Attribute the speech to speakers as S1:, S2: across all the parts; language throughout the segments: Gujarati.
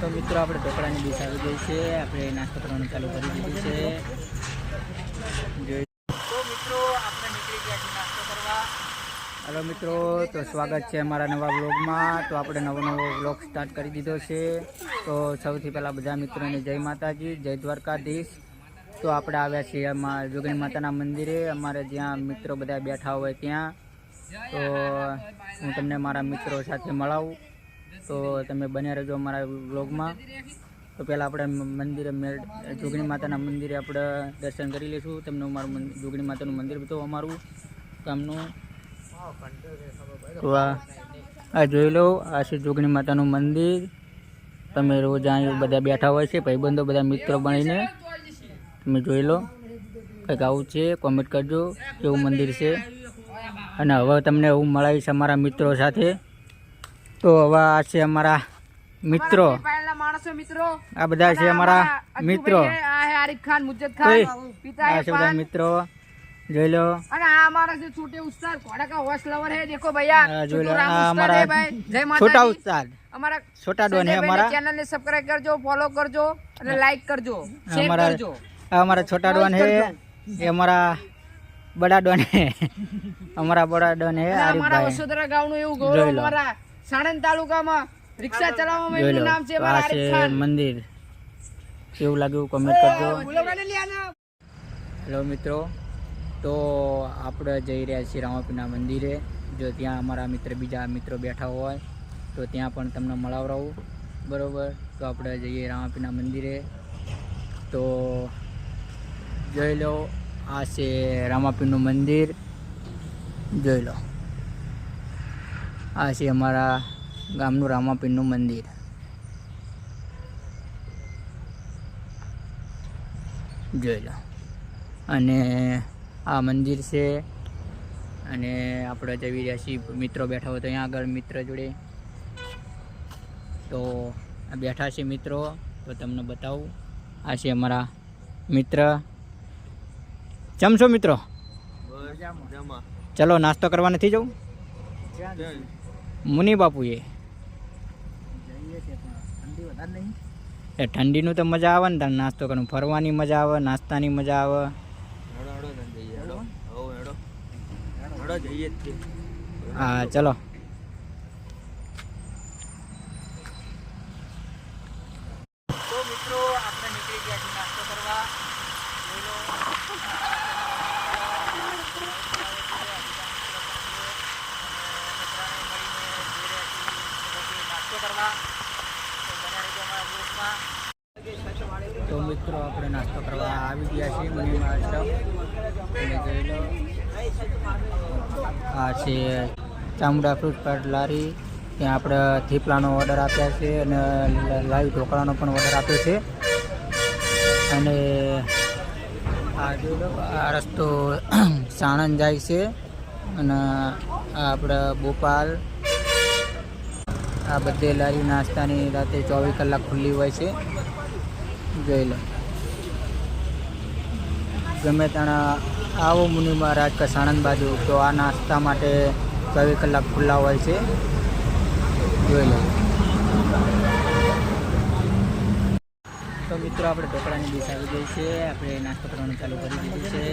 S1: તો મિત્રો, આપણે ઢોકળાની ડીશ આવી ગઈ છે. આપણે નાસ્તો કરવાનું ચાલુ કરી દીધું છે. તો મિત્રો હલો મિત્રો, તો સ્વાગત છે અમારા નવા બ્લોગમાં તો આપણે નવો નવો બ્લોગ સ્ટાર્ટ કરી દીધો છે. તો સૌથી પહેલાં બધા મિત્રોને જય માતાજી, જય દ્વારકાધીશ. તો આપણે આવ્યા છીએ અમારા જોગણી માતાના મંદિરે. અમારે જ્યાં મિત્રો બધા બેઠા હોય ત્યાં. તો હું તમને મારા મિત્રો સાથે મળાવું. તો તમે બન્યા રહેજો અમારા વ્લોગમાં. તો પહેલાં આપણે મંદિરે મેળ, જોગણી માતાના મંદિરે આપણે દર્શન કરી લઈશું. તમને અમારું જોગણી માતાનું મંદિર તો અમારું ગામનું. આ આ જોઈ લો, આ છે જોગણી માતાનું મંદિર. તમે રોજ અહીં બધા બેઠા હોય છે, ભાઈબંધો બધા મિત્રો બનીને. તમે જોઈ લો, કંઈક આવું છે કોમેન્ટ કરજો, કેવું મંદિર છે. અને હવે તમને હું મળાવીશ અમારા મિત્રો સાથે. તો હવે આ છે અમારા મિત્રો.
S2: મિત્રો.
S1: આ બધા છે અમારા મિત્રો. મિત્રો. અમારા છોટા ડોન હે અમારા.
S2: ચેનલ ને સબસ્ક્રાઇબ કરજો ફોલો કરજો અને લાઈક કરજો
S1: અમારા છોટા એ અમારા બડા ડોન હે. અમારા બડા ડોન હે
S2: અમારા વસુધરા ગામનું એવું ગૌરવ અમારા. સાણંદ તાલુકામાં રિક્ષા ચલાવવામાં એમનું નામ છે
S1: મારા
S2: આરિફ ખાન
S1: મંદિર. કેવું લાગ્યું કમેન્ટ કરજો. હેલો મિત્રો તો આપણે જઈ રહ્યા છીએ રામાપીના મંદિરે. જો ત્યાં અમારા મિત્ર બીજા મિત્રો બેઠા હોય તો ત્યાં પણ તમને મળાવરાવું. બરાબર? તો આપણે જઈએ રામાપીના મંદિરે. તો જોઈ લો આ છે રામાપીનું મંદિર. જોઈ લો. આ છે અમારા ગામનું રામાપીરનું મંદિર. જોઈ લો. અને આ મંદિર છે. અને આપણે જઈ રહ્યા છીએ. મિત્રો બેઠા હોય તો અહીંયા આગળ મિત્ર જોડે. તો આ બેઠા છે મિત્રો. તો તમને બતાવું. આ છે અમારા મિત્ર. ચમ છો મિત્રો? ચલો નાસ્તો કરવા નથી જવું? મુનિ બાપુએ એ ઠંડીનું તો મજા આવે ને તારે નાસ્તો કરવાનું. ફરવાની મજા આવે, નાસ્તાની મજા આવે. હા, ચલો. મિત્રો, આપણે નીકળી ગયા નાસ્તો કરવા જોઈ લો નાસ્તો કરવા તો મિત્રો, આપણે નાસ્તો કરવા આવી ગયા છીએ મને આ છે ચામુંડા ફ્રૂટ પાર્ટ લારી. ત્યાં આપણે થેપલાનો ઓર્ડર આપ્યા છે અને લાઈવ ઢોકળાનો પણ ઓર્ડર આપ્યો છે. અને આ જોઈ આ રસ્તો સાણંદ જાય છે. અને આપણે ભોપાલ આ બધી લારી નાસ્તાની રાતે ચોવીસ કલાક ખુલ્લી હોય છે. જોઈ લો. ગમે ત્યાં આવો મુનિ મહારાજ કે સાણંદ બાજુ, તો આ નાસ્તા માટે ચોવીસ કલાક ખુલ્લા હોય છે. જોઈ લો. તો મિત્રો, આપણે ઢોકળાની ડીશ આવી ગઈ છે. આપણે નાસ્તો કરવાનું ચાલુ કરી દીધું છે.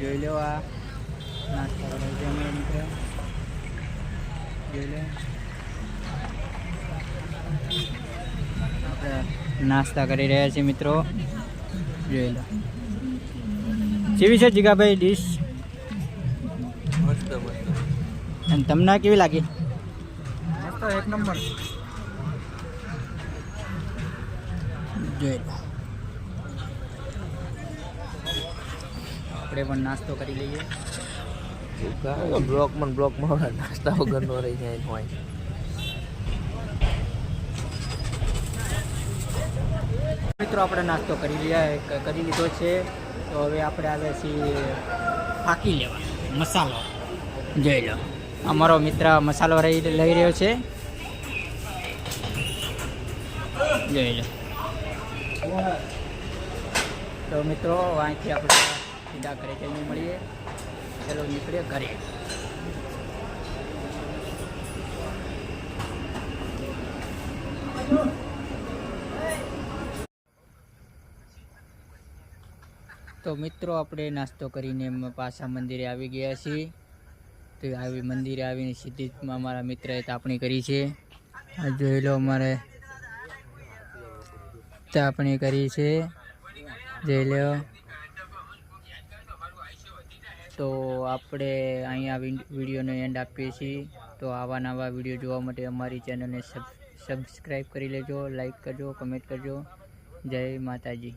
S1: જોઈ લો આ નાસ્તો. કરે મિત્ર આપણે નાસ્તા કરી રહ્યા છીએ મિત્રો. જોઈ લો. કેવી છે જીગાભાઈ ડીશ અને તમને કેવી લાગી?
S2: મસ્ત એક નંબર.
S1: જોઈ લો. આપણે પણ નાસ્તો કરી લઈએ.
S3: બ્લોકમાં બ્લોકમાં નાસ્તા વગરનો રહી જાય હોય.
S1: મિત્રો, આપણે નાસ્તો કરી લીધા કરી લીધો છે. તો હવે આપણે આવે છીએ ફાકી લેવા, મસાલો. જોઈ લો. અમારો મિત્ર મસાલો રહી, લઈ રહ્યો છે. જોઈ લો. તો મિત્રો, અહીંથી આપણે સીધા ઘરે જઈને મળીએ. ચલો નીકળીએ ઘરે. તો મિત્રો, આપણે નાસ્તો કરીને પાછા મંદિરે આવી ગયા છીએ. તો આવી મંદિરે આવીને સીધી જ અમારા મિત્રએ તાપણી કરી છે. આ જોઈ લો અમારે તાપણી કરી છે. જોઈ લો. તો આપણે અહીંયા વિડીયોનો એન્ડ આપીએ છીએ. તો આવા નવા વીડિયો જોવા માટે અમારી ચેનલને સબ સબસ્ક્રાઈબ કરી લેજો લાઈક કરજો, કમેન્ટ કરજો. જય માતાજી.